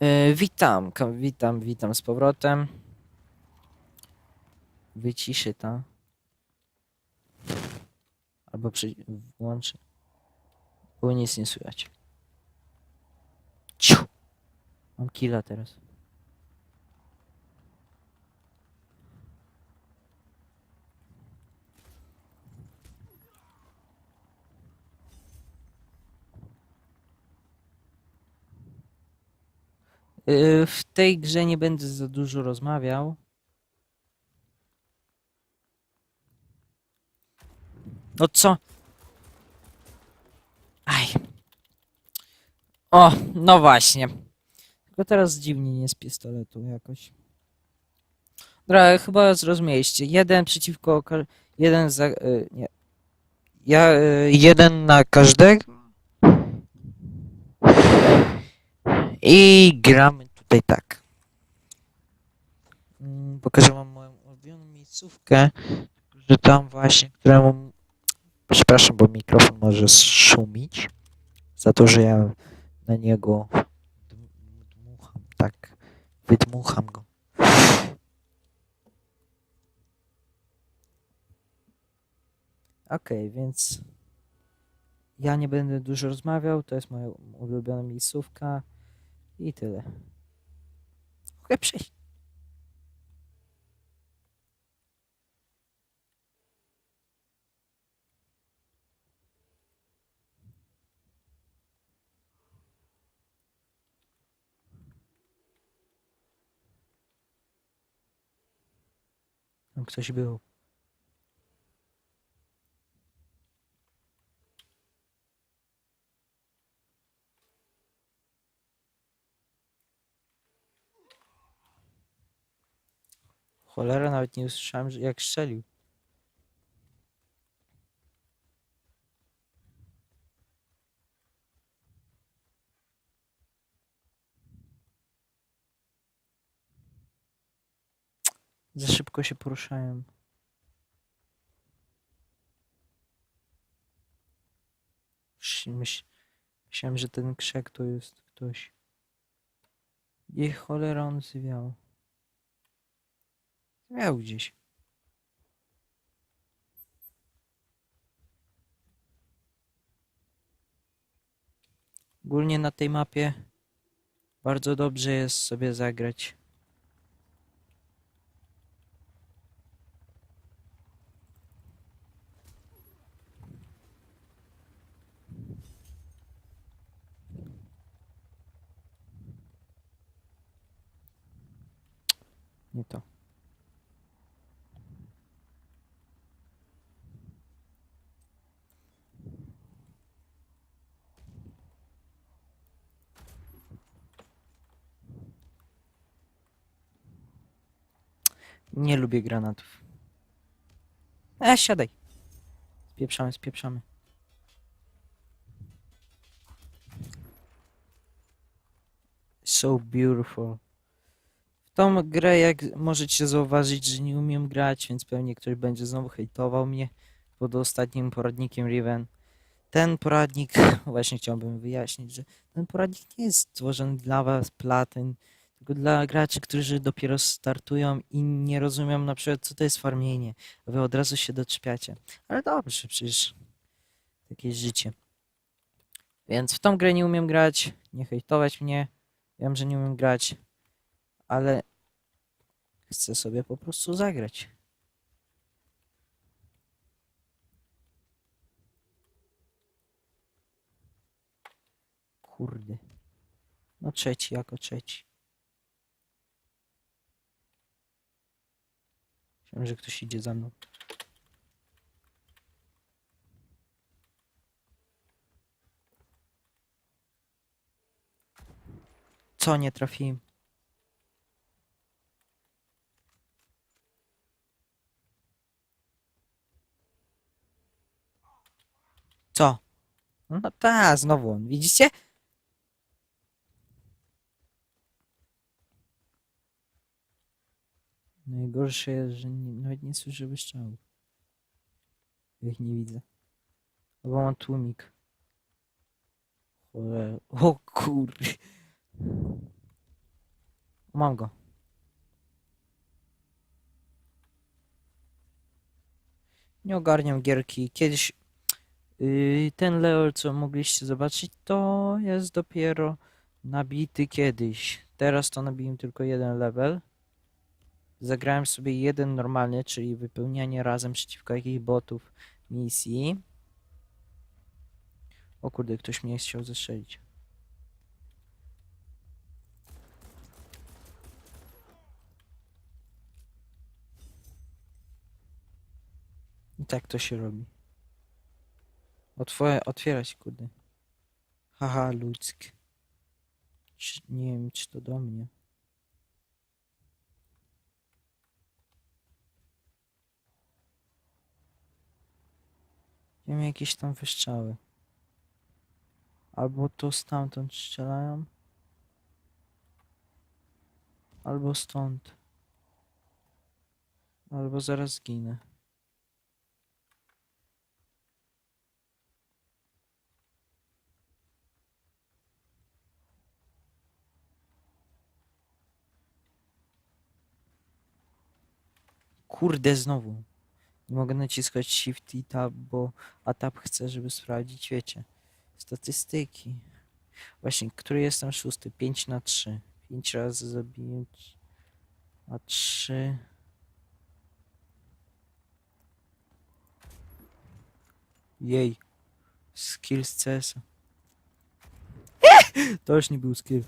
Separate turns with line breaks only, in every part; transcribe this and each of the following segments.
E, witam, witam, witam z powrotem. Wyciszy to. Albo przy... włączy. Nic nie słychać. Ciu! Mam killa teraz. Y, W tej grze nie będę za dużo rozmawiał. No co? Aj. O, no właśnie. Tylko teraz dziwnie nie z pistoletu jakoś. Dobra, chyba zrozumieliście. Jeden przeciwko... Jeden za... y, nie. Ja... y, jeden na każdego. I gramy tutaj tak. Mm, Pokażę wam moją ulubioną miejscówkę, że tam właśnie, któremu... Przepraszam, bo mikrofon może szumić. Za to, że ja na niego dm- dmucham, tak. Wydmucham go. Okej, więc ja nie będę dużo rozmawiał, to jest moja ulubiona miejscówka i tyle. Mogę przejść. Ktoś był. Cholera, nawet nie usłyszałem, że jak strzelił. Za szybko się poruszałem. Sz- Myśl, myślałem, że ten krzak to jest ktoś. Gdzie cholera on zwiał? Zwiał gdzieś. Ogólnie na tej mapie bardzo dobrze jest sobie zagrać. Nie to. Nie lubię granatów. E, siadaj. Spieprzamy, spieprzamy. So beautiful. W tą grę, jak możecie zauważyć, że nie umiem grać, więc pewnie ktoś będzie znowu hejtował mnie pod ostatnim poradnikiem Riven. Ten poradnik, właśnie chciałbym wyjaśnić, że ten poradnik nie jest stworzony dla was, platyn, tylko dla graczy, którzy dopiero startują i nie rozumią na przykład, co to jest farmienie. Wy od razu się doczepiacie. Ale dobrze, przecież takie jest życie. Więc w tą grę nie umiem grać, nie hejtować mnie. Wiem, że nie umiem grać, ale chcę sobie po prostu zagrać. Kurde. No trzeci jako trzeci. Myślałem, że ktoś idzie za mną. Co nie trafiłem? Co? No ta, znowu on. Widzicie? Najgorsze że nie, nawet nie słyszę wystrzałów. Ich nie widzę. Albo mam tłumik. O kurde. Mam go. Nie ogarniam gierki. Kiedyś yy, ten level, co mogliście zobaczyć, to jest dopiero nabity kiedyś. Teraz to nabiłem tylko jeden level. Zagrałem sobie jeden normalny, czyli wypełnianie razem przeciwko jakichś botów misji. O kurde, ktoś mnie chciał zestrzelić. I tak to się robi. Otwoje, otwierać, kurde. Haha, ludzki. Czy, nie wiem, czy to do mnie. Wiem jakieś tam wystrzały. Albo to stamtąd strzelają. Albo stąd. Albo zaraz zginę. Kurde, znowu. Nie mogę naciskać Shift i Tab, bo a Tab chcę, żeby sprawdzić, wiecie, statystyki. Właśnie, który jestem szósty? 5 na 3. 5 razy zabiję, a 3... Jej. Skill z CS. To już nie był skill.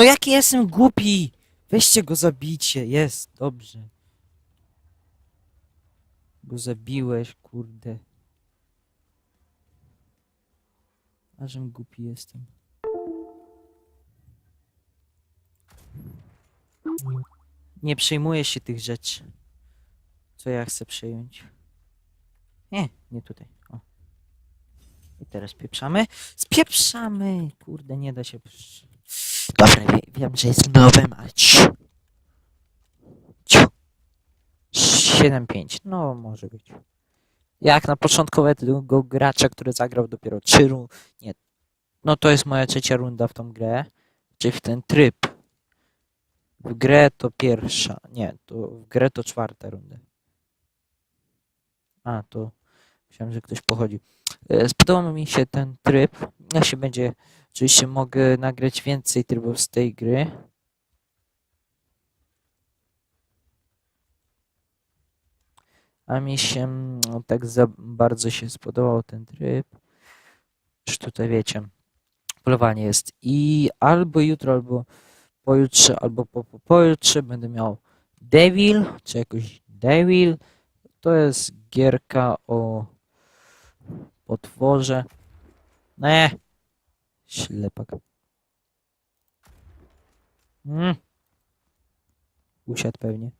No jaki jestem głupi! Weźcie go zabicie, jest, dobrze. Go zabiłeś, kurde. Ażem głupi jestem. Nie przejmuję się tych rzeczy. Co ja chcę przejąć? Nie, nie tutaj. O. I teraz pieprzamy. Spieprzamy! Kurde, nie da się. Dobra, wie, wiem, że jest nowy mecz. Ciu. 7-5. No, może być. Jak na początkowego gracza, który zagrał dopiero 3 rundy. Nie. No to jest moja trzecia runda w tą grę. Czyli w ten tryb. W grę to pierwsza. Nie, to w grę to czwarta runda. A, to myślałem, że ktoś pochodzi. E, Spodobał mi się ten tryb. Jak się będzie Oczywiście mogę nagrać więcej trybów z tej gry. A mi się mm, tak za bardzo się spodobał ten tryb. Już tutaj wiecie, polowanie jest i albo jutro, albo pojutrze, albo po, po pojutrze będę miał Devil, czy jakoś Devil. To jest gierka o potworze. Nie, Ślepak. Mm. Usiadł pewnie.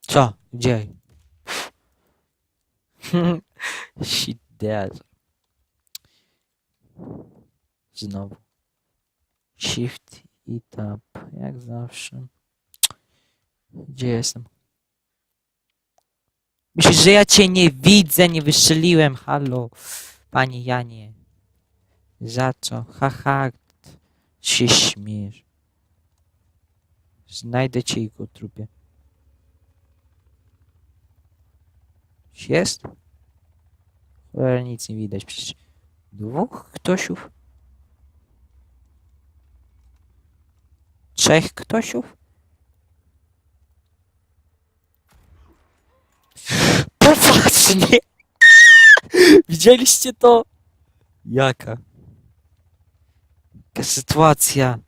Co? Gdzie? Shit dead. Znowu. Shift i tab. Jak zawsze. Gdzie jestem? Myślisz, że ja cię nie widzę, nie wystrzeliłem, halo, panie Janie. Za co? Haha, się śmiesz. Znajdę cię i go trupie. Jest? Cholera, nic nie widać przecież. Dwóch ktośów? Trzech ktośów? Poważnie! Widzieliście to? Jaka? Jaka sytuacja?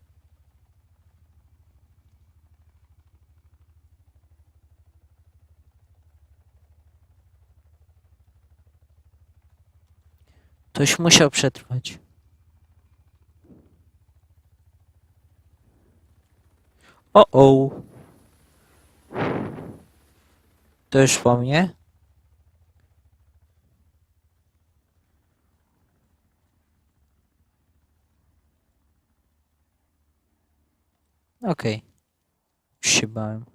Ktoś musiał przetrwać. O, o. To już po mnie? Okej. Już się bałem.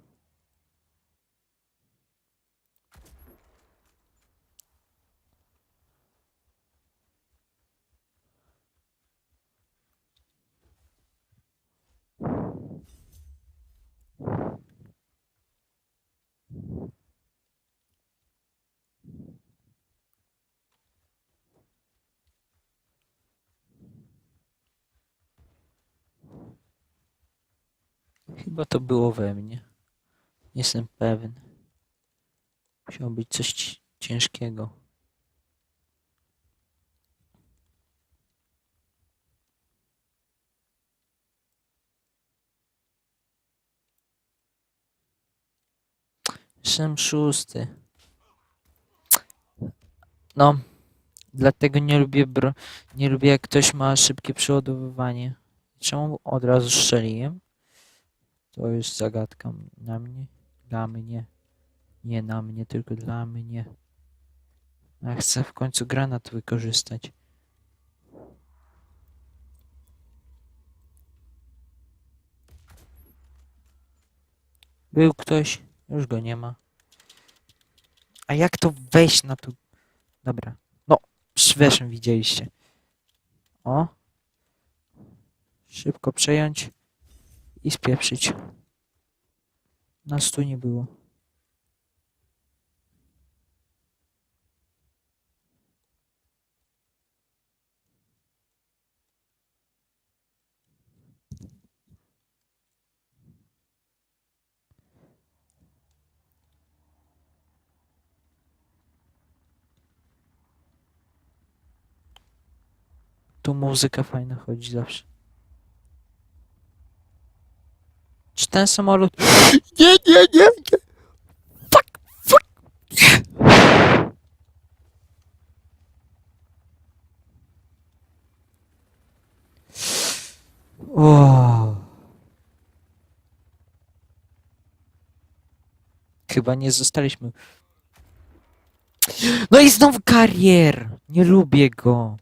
Chyba to było we mnie. Nie Jestem pewien. Musiało być coś ci- ciężkiego. Jestem szósty. No, dlatego nie lubię bro... nie lubię jak ktoś ma szybkie przeładowywanie. Czemu od razu strzeliłem? To jest zagadka na mnie, dla mnie. Nie na mnie, tylko dla mnie. Ja chcę w końcu granat wykorzystać. Był ktoś, już go nie ma. A jak to wejść na tu? Dobra. No, weszłem, widzieliście. O. Szybko przejąć i spieprzyć. Nas tu nie było. Tu muzyka fajna chodzi zawsze. Czy ten samolot... Nie, nie, nie, nie! Fuck, fuck! O. Chyba nie zostaliśmy. No i znowu karier! Nie lubię go.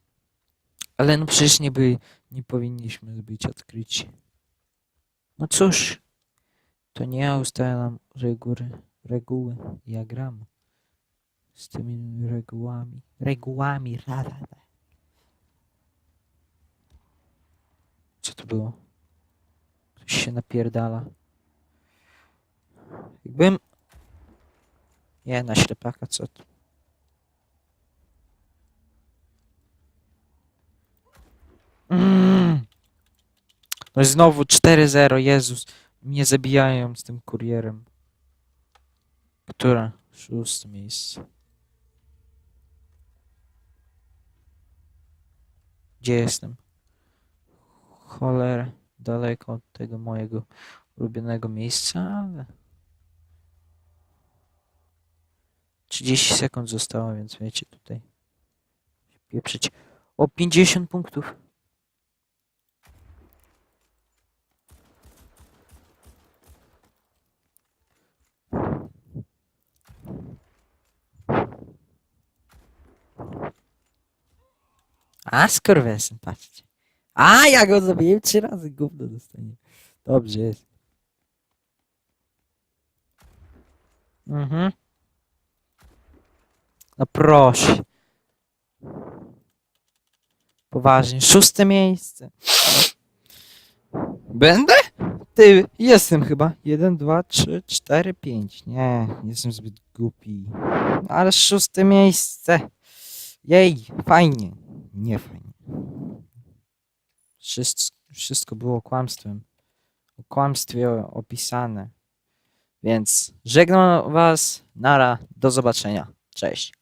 Ale no przecież nie by, nie powinniśmy być odkryci. No cóż, to nie ja ustalam reguły, reguły. Ja gram z tymi regułami. Regułami, ra, ra, ra. Co to było? Ktoś się napierdala. Jakbym... Nie, na ślepaka, co to? Mm. No i znowu 4-0, Jezus. Mnie zabijają z tym kurierem. Która? Szóste miejsce. Gdzie jestem? Cholera, daleko od tego mojego ulubionego miejsca, ale... 30 sekund zostało, więc wiecie tutaj. Pieprzyć. O 50 punktów. A, skurwesyn, patrzcie. A, ja go zabiję trzy razy, gówno dostanie. Dobrze jest. Mhm. No proszę. Poważnie, szóste miejsce. Będę? Ty, jestem chyba. Jeden, dwa, trzy, cztery, pięć. Nie, jestem zbyt głupi. Ale szóste miejsce. Jej, fajnie. Nie fajnie. Wszystko, było kłamstwem. O kłamstwie opisane. Więc żegnam was. Nara. Do zobaczenia. Cześć.